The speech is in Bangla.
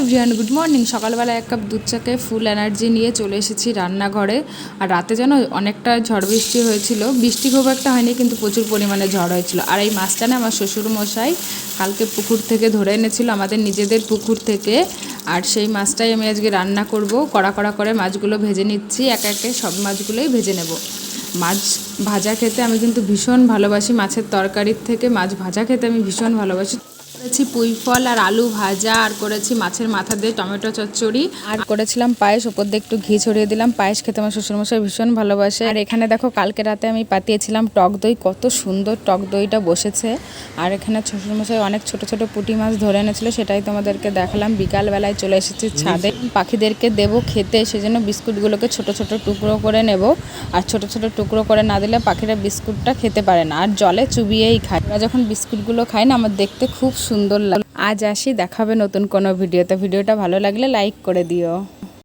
এভরিওয়ান গুড মর্নিং সকালবেলা এক কাপ দুধ চাকে ফুল এনার্জি নিয়ে চলে এসেছি রান্নাঘরে। আর রাতে যেন অনেকটা ঝড় বৃষ্টি হয়েছিল। বৃষ্টি খুব একটা হয়নি, কিন্তু প্রচুর পরিমাণে ঝড় হয়েছিল। আর এই মাছটা না আমার শ্বশুর মশাই কালকে পুকুর থেকে ধরে এনেছিল, আমাদের নিজেদের পুকুর থেকে। আর সেই মাছটাই আমি আজকে রান্না করব। কড়া কড়া করে মাছগুলো ভেজে নিচ্ছি। একে একে সব মাছগুলোই ভেজে নেব। মাছ ভাজা খেতে আমি কিন্তু ভীষণ ভালোবাসি। মাছের তরকারির থেকে মাছ ভাজা খেতে আমি ভীষণ ভালোবাসি। করেছি পুঁই ফল আর আলু ভাজা, আর করেছি মাছের মাথা দিয়ে টমেটো চচ্চড়ি। আর করেছিলাম পায়েস, ওপর দিয়ে একটু ঘি ছড়িয়ে দিলাম। পায়েস খেতে আমার শ্বশুরমশাই ভীষণ ভালোবাসে। আর এখানে দেখো, কালকে রাতে আমি পাতিয়েছিলাম টক দই, কত সুন্দর টক দইটা বসেছে। আর এখানে শ্বশুরমশাই অনেক ছোট ছোট পুঁটি মাছ ধরে এনেছিল, সেটাই তোমাদেরকে দেখালাম। বিকালবেলায় চলে এসেছি ছাদে। পাখিদেরকে দেবো খেতে, সেজন্য বিস্কুটগুলোকে ছোট ছোট টুকরো করে নেব। আর ছোট ছোট টুকরো করে না দিলে পাখিরা বিস্কুটটা খেতে পারে না। আর জলে চুবিয়েই খায়। ওরা যখন বিস্কুটগুলো খায় না, আমার দেখতে খুব সুন্দর লাগে আজ আসি দেখাবে নতুন কোনো ভিডিওতে ভিডিওটা ভালো লাগলে লাইক করে দিও।